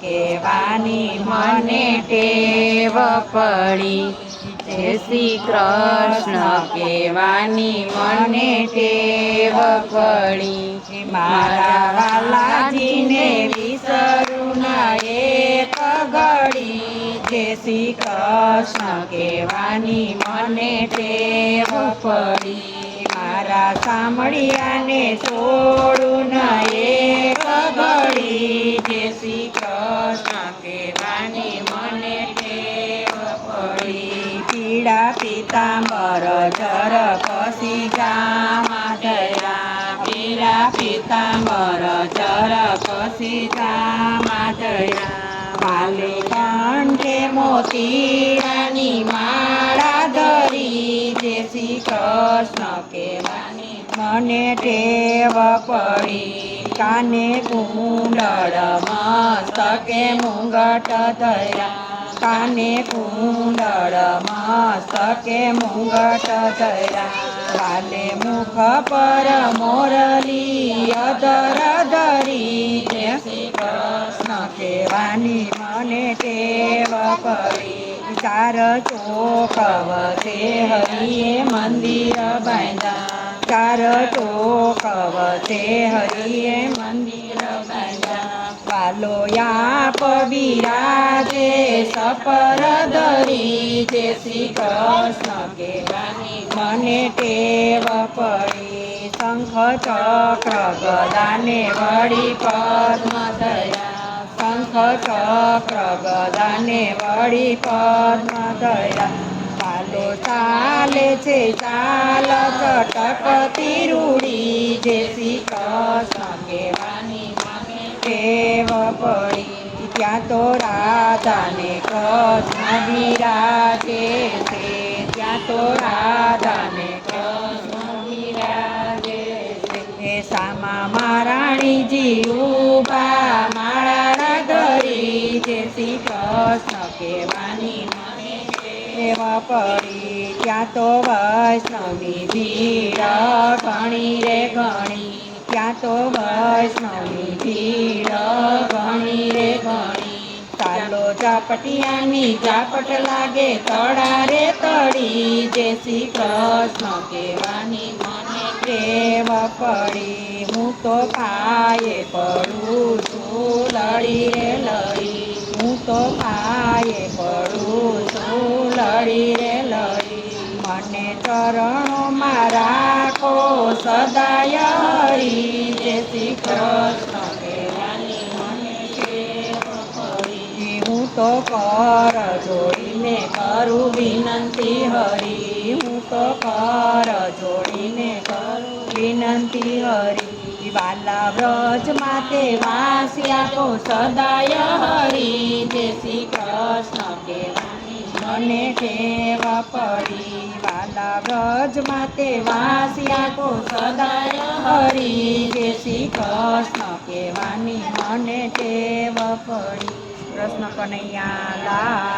કેવાની મને ટેવ પડી. જય શ્રી કૃષ્ણ કેવાની મને ટેવ પડી. મારા વાલાજીને વિસરું ના એક ઘડી. જય શ્રી કૃષ્ણ કેવાની મને ટેવ પડી. મારા સાંભળ્યાને છોડું પડી પિતાંબર જર કસી ગામાં જયા પીડા પીતાંબર જર કસી ગામાં જયા વાલે કંઠે મોતીરાની માળા ધરી જે શ્રી કૃષ્ણ કહેવાની મને ટેવ પડી કાને કુંડળ મસ્તકે મુંગટ ધર્યા કાને કુંડળ મસ્તકે મુંગટ ધર્યા કાલે મુખ પર મોરલી અધર ધરી જય શ્રી કૃષ્ણ કહેવાની મને ટેવ કરી. ચાર ચોક વસે હરિએ મંદિર બાંધ્યા ચાર ચોક વસે હરિએ મંદિર બાંધ્યા વાલો યાપ બિરાજે સપર ધરી જે શ્રી કૃષ્ણ કહેવાની મને ટેવ પડી, શંખ ચક્ર ગદાને વળી પદ્મ દયા શંખ ચક્ર ગદાને વળી પદ્મ દયા ચાલો ચાલે છે ચાલ ચટકતી રૂડી જે શ્રી કૃષ્ણ કહેવાની ટેવ પડી ત્યાં તો રાધાને કૃષ્ણ બિરાજે છે ત્યાં તો રાધાને કૃષ્ણ બિરાજે છે સામા મહારાણીજી ઊભા માળા ધરી જે શ્રી કૃષ્ણ કહેવાની દેવ પડી ત્યાં તો વૈષ્ણવી ભીડ ઘણી રે ઘણી ત્યાં તો વૈષ્ણવની ભીડ ઘણી રે ઘણી ચાલો ઝાપટિયાની ઝાપટ લાગે તળા રે તડી જે શ્રી કૃષ્ણ કહેવાની મને ટેવ પડી હું તો પાયે પડું છું લડી રે લડી હું તો પાયે પડું છું લડી રે ચરણોમાં રાખો સદાય હરી. જય શ્રી કૃષ્ણ હું તો કર જોડીને કરું વિનંતી હરી. હું તો કર જોડીને કરું વિનંતી હરી. વાલા વ્રજ માતે વાસ્યા તો સદાય હરી. જે શ્રી કૃષ્ણ કહેવાની મને ટેવ પડી વાલા વ્રજ માતે વાસ્યા કો સદાય હરી જે શ્રી કૃષ્ણ કહેવાની, મને ટેવ પડી. કૃષ્ણ કનૈયા લાલ